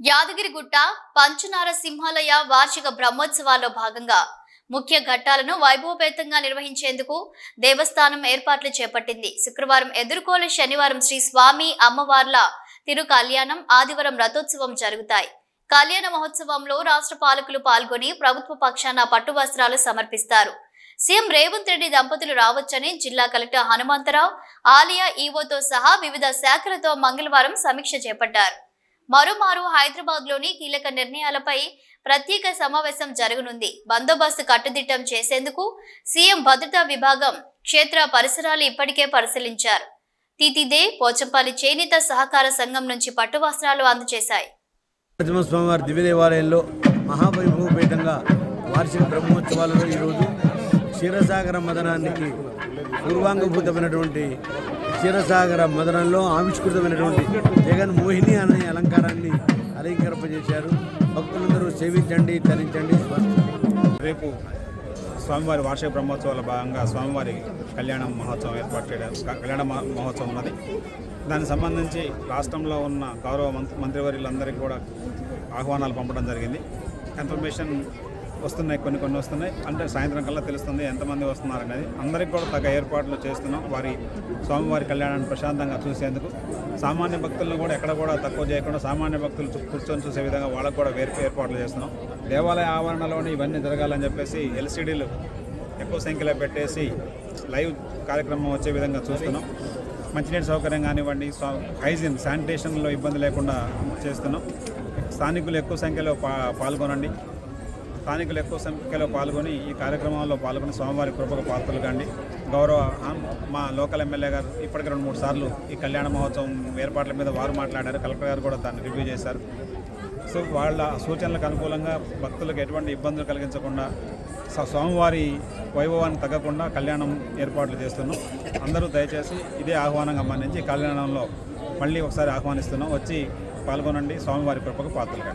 యాదగిరిగుట్ట పంచనార సింహాలయ వార్షిక బ్రహ్మోత్సవాల్లో భాగంగా ముఖ్య ఘట్టాలను వైభవపేతంగా నిర్వహించేందుకు దేవస్థానం ఏర్పాట్లు చేపట్టింది. శుక్రవారం ఎదుర్కోలే శనివారం శ్రీ స్వామి అమ్మవార్ల తిరు కళ్యాణం ఆదివారం రథోత్సవం జరుగుతాయి. కళ్యాణ మహోత్సవంలో రాష్ట్ర పాలకులు పాల్గొని ప్రభుత్వ పక్షాన పట్టు వస్త్రాలు సమర్పిస్తారు. సీఎం రేవంత్ రెడ్డి దంపతులు రావచ్చని జిల్లా కలెక్టర్ హనుమంతరావు ఆలయ ఈవోతో సహా వివిధ శాఖలతో మంగళవారం సమీక్ష చేపట్టారు. మరోమారు హైదరాబాద్లోని కీలక నిర్ణయాలపై ప్రత్యేక సమావేశం జరగనుంది. బందోబస్తు కట్టుదిట్టం చేసేందుకు సీఎం భద్రతా విభాగం క్షేత్ర పరిసరాలు ఇప్పటికే పరిశీలించారు. తితిదే పోచంపల్లి చేనేత సహకార సంఘం నుంచి పట్టు వస్త్రాలు అందజేశాయి. నరసింహస్వామివారి దివ్య దేవాలయంలో మహావైభవపేతంగా వార్షిక బ్రహ్మోత్సవాలలో ఈరోజు క్షీరసాగర మదనానికి పూర్వాంగభూతమైనటువంటి క్షీరసాగర మదనంలో ఆవిష్కృతమైనటువంటి జగన్ మోహిని అనే అలంకారాన్ని అలంకరింపజేశారు. భక్తులందరూ సేవించండి తరించండి రేపు స్వామివారి వార్షిక బ్రహ్మోత్సవాల భాగంగా స్వామివారి కళ్యాణ మహోత్సవం ఏర్పాటు చేయడం కళ్యాణ మహ- మహోత్సవం ఉన్నది. దానికి సంబంధించి రాష్ట్రంలో ఉన్న గౌరవ మంత్రి మంత్రివర్యులందరికీ కూడా ఆహ్వానాలు పంపడం జరిగింది. కన్ఫర్మేషన్ వస్తున్నాయి కొన్ని కొన్ని వస్తున్నాయి. అంటే సాయంత్రం కల్లా తెలుస్తుంది ఎంతమంది వస్తున్నారు అనేది అందరికీ కూడా తగ్గ ఏర్పాట్లు చేస్తున్నాం. వారి స్వామివారి కళ్యాణాన్ని ప్రశాంతంగా చూసేందుకు. సామాన్య భక్తులను కూడా ఎక్కడ కూడా తక్కువ చేయకుండా సామాన్య భక్తులు కూర్చొని చూసే విధంగా వాళ్ళకు కూడా వేరు ఏర్పాట్లు చేస్తున్నాం. దేవాలయ ఆవరణలోనే ఇవన్నీ జరగాలని చెప్పేసి ఎల్సిడీలు ఎక్కువ సంఖ్యలో పెట్టేసి లైవ్ కార్యక్రమం వచ్చే విధంగా చూస్తున్నాం. మంచినీటి సౌకర్యం కానివ్వండి స్వా- హైజీన్ శానిటేషన్లో ఇబ్బంది లేకుండా చేస్తున్నాం. స్థానికులు ఎక్కువ సంఖ్యలో పా పాల్గొనండి. స్థానికులు ఎక్కువ సంఖ్యలో పాల్గొని ఈ కార్యక్రమంలో పాల్గొని స్వామివారి కృపకు పాత్రలు కాండి. గౌరవ మా లోకల్ ఎమ్మెల్యే గారు ఇప్పటికి రెండు మూడు సార్లు ఈ కళ్యాణ మహోత్సవం ఏర్పాట్ల మీద వారు మాట్లాడారు. కలెక్టర్ గారు కూడా దాన్ని రివ్యూ చేశారు. సో వాళ్ళ సూచనలకు అనుకూలంగా భక్తులకు ఎటువంటి ఇబ్బందులు కలిగించకుండా స్వామివారి వైభవాన్ని తగ్గకుండా కళ్యాణం ఏర్పాట్లు చేస్తున్నాం. అందరూ దయచేసి ఇదే ఆహ్వానం గమనించి కళ్యాణంలో మళ్ళీ ఒకసారి ఆహ్వానిస్తున్నాం. వచ్చి పాల్గొనండి. స్వామివారి కృపకు పాత్రలుగా